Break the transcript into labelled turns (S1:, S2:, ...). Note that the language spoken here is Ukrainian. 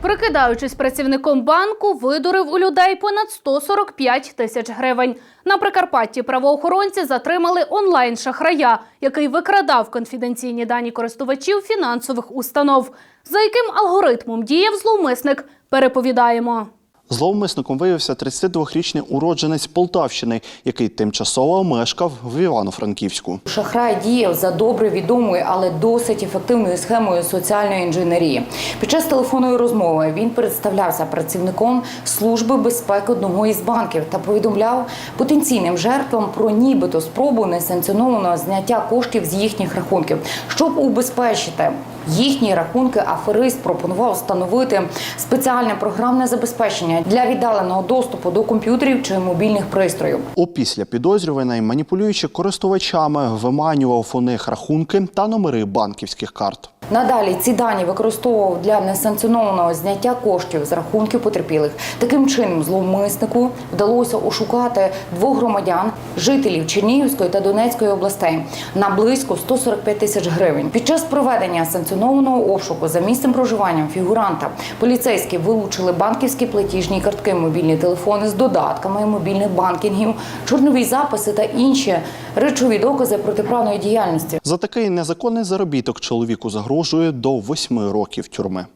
S1: Прикидаючись працівником банку, видурив у людей понад 145 тисяч гривень. На Прикарпатті правоохоронці затримали онлайн-шахрая, який викрадав конфіденційні дані користувачів фінансових установ. За яким алгоритмом діяв зловмисник, переповідаємо.
S2: Зловмисником виявився 32-річний уродженець Полтавщини, який тимчасово мешкав в Івано-Франківську.
S3: Шахрай діяв за добре відомою, але досить ефективною схемою соціальної інженерії. Під час телефонної розмови він представлявся працівником служби безпеки одного із банків та повідомляв потенційним жертвам про нібито спробу несанкціонованого зняття коштів з їхніх рахунків, щоб убезпечити. Їхні рахунки аферист пропонував встановити спеціальне програмне забезпечення для віддаленого доступу до комп'ютерів чи мобільних пристроїв.
S2: Опісля підозрюваний, маніпулюючи користувачами, виманював у них рахунки та номери банківських карт.
S3: Надалі ці дані використовував для несанкціонованого зняття коштів з рахунків потерпілих. Таким чином, зловмиснику вдалося ошукати двох громадян, жителів Чернігівської та Донецької областей на близько 145 тисяч гривень. Під час проведення санкціонованого обшуку за місцем проживання фігуранта поліцейські вилучили банківські платіжні картки, мобільні телефони з додатками мобільних банкінгів, чорнові записи та інші речові докази протиправної діяльності.
S2: За такий незаконний заробіток чоловіку загрожує до восьми років тюрми.